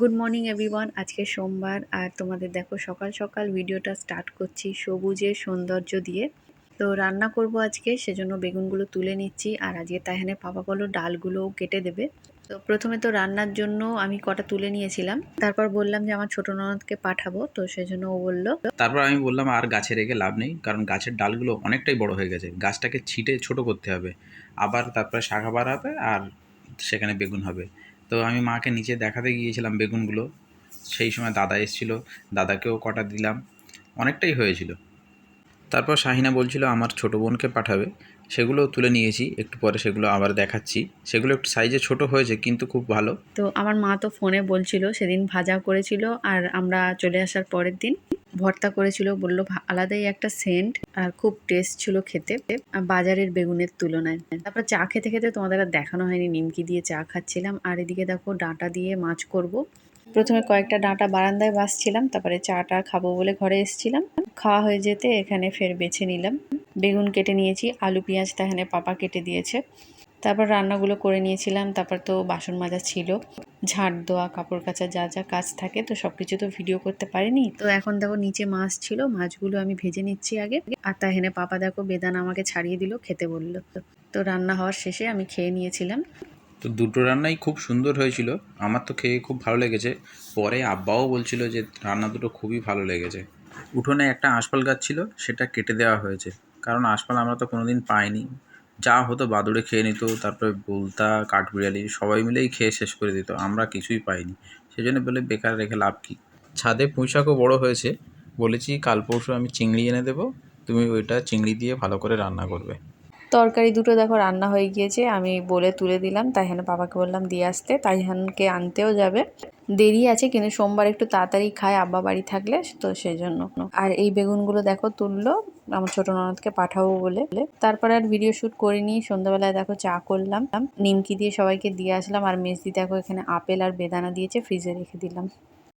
Good morning everyone আজকে সোমবার, আর তোমাদের দেখো সকাল সকাল ভিডিওটা স্টার্ট করছি সবুজের সৌন্দর্য দিয়ে। তো রান্না করব আজকে, সেজন্য বেগুনগুলো তুলে নিচ্ছি, আর আজকে তাহেনে পাপা বলো ডালগুলোও কেটে দেবে। তো প্রথমে তো রান্নার জন্য আমি কটা তুলে নিয়েছিলাম। তারপর বললাম যে আমার ছোট ননদকে পাঠাবো, তো সেজন্য ও বলল, তারপর আমি বললাম আর গাছে রেখে লাভ নেই, কারণ গাছের ডালগুলো অনেকটাই বড় হয়ে গেছে। গাছটাকে ছিটে ছোট করতে হবে। আবার তারপরে শাখা বাড়াবে, আর সেখানে বেগুন হবে। তো আমি মাকে নিচে দেখাতে গিয়েছিলাম বেগুনগুলো। সেই সময় দাদা এসেছিল, দাদাকেও কটা দিলাম। অনেকটাই হয়েছিল। তারপর শাহিনা বলছিল, আমার ছোটো বোনকে পাঠাবে। সেগুলো তুলে নিয়েছি, একটু পরে সেগুলো আবার দেখাচ্ছি। সেগুলো একটু সাইজে ছোট হয়েছে, কিন্তু খুব ভালো। তো আমার মা তো ফোনে বলছিল, সেদিন ভাজা করেছিল আর আমরা চলে আসার পরের দিন। ভর্তা করেছিল, বলল আলাদাই একটা সেন্ট আর খুব টেস্ট ছিল খেতে বাজারের বেগুনের তুলনায়। তারপর চা খেতে খেতে তোমাদের আর দেখানো হয়নি, নিমকি দিয়ে চা খাচ্ছিলাম। আর এদিকে দেখো, ডাঁটা দিয়ে মাছ করব। প্রথমে কয়েকটা ডাঁটা বারান্দায় বাসছিলাম তারপরে চাটা খাব বলে ঘরে এসেছিলাম। খাওয়া হয়ে যেতে এখানে ফের বেছে নিলাম। বেগুন কেটে নিয়েছি, আলু, পেঁয়াজ তাহানে পাপা কেটে দিয়েছে। তারপর রান্নাগুলো করে নিয়েছিলাম, তারপর তো বাসন মাজা ছিল। ঝাড় দেওয়া, কাপড় কাচা, যা যা কাজ থাকে, তো সব কিছু তো ভিডিও করতে পারিনি। তো এখন দেখো নিচে মাছ ছিল, মাছগুলো আমি ভেজে নিচ্ছি আগে। আর তা হেনে পাপা দেখো বেদানা আমাকে ছাড়িয়ে দিল, খেতে বলল। তো রান্না হওয়ার শেষে আমি খেয়ে নিয়েছিলাম। তো দুটো রান্নাই খুব সুন্দর হয়েছিল। আমার তো খেয়ে খুব ভালো লেগেছে। পরে আব্বাও বলছিল যে রান্না দুটো খুবই ভালো লেগেছে। উঠোনে একটা আঁশপাল গাছ ছিল, সেটা কেটে দেওয়া হয়েছে। কারণ আঁশপাল আমরা তো কোনোদিন পাইনি। যা হতো বাদুড়ে খেয়ে নিত, তারপরে বলতা কাঠবিড়ালি সবাই মিলেই খেয়ে শেষ করে দিত, আমরা কিছুই পাইনি। সেই জন্য বলে বেকার রেখে লাভ কী? ছাদে পুঁইশাকও বড় হয়েছে। বলেছি, কাল পরশু আমি চিংড়ি এনে দেবো, তুমি ওইটা চিংড়ি দিয়ে ভালো করে রান্না করবে। তরকারি দুটো দেখো রান্না হয়ে গিয়েছে, আমি বলে তুলে দিলাম, তাইহান বাবাকে বললাম, দিয়ে আসতে। তাই তাইহানকে আনতেও যাবে। দেরি আছে, কিন্তু সোমবার একটু তাড়াতাড়ি খায়, আব্বা বাড়ি থাকলে, তো সেই জন্য আর এই বেগুনগুলো দেখো তুললো আমার ছোট ননদকে পাঠাবো বলে। তারপরে আর ভিডিও শ্যুট নিয়ে সন্ধ্যাবেলায় দেখো চা করলাম। নিমকি দিয়ে সবাইকে দিয়ে আসলাম। আর মেজদি দেখো এখানে আপেল আর বেদানা দিয়েছে ফ্রিজে রেখে দিলাম।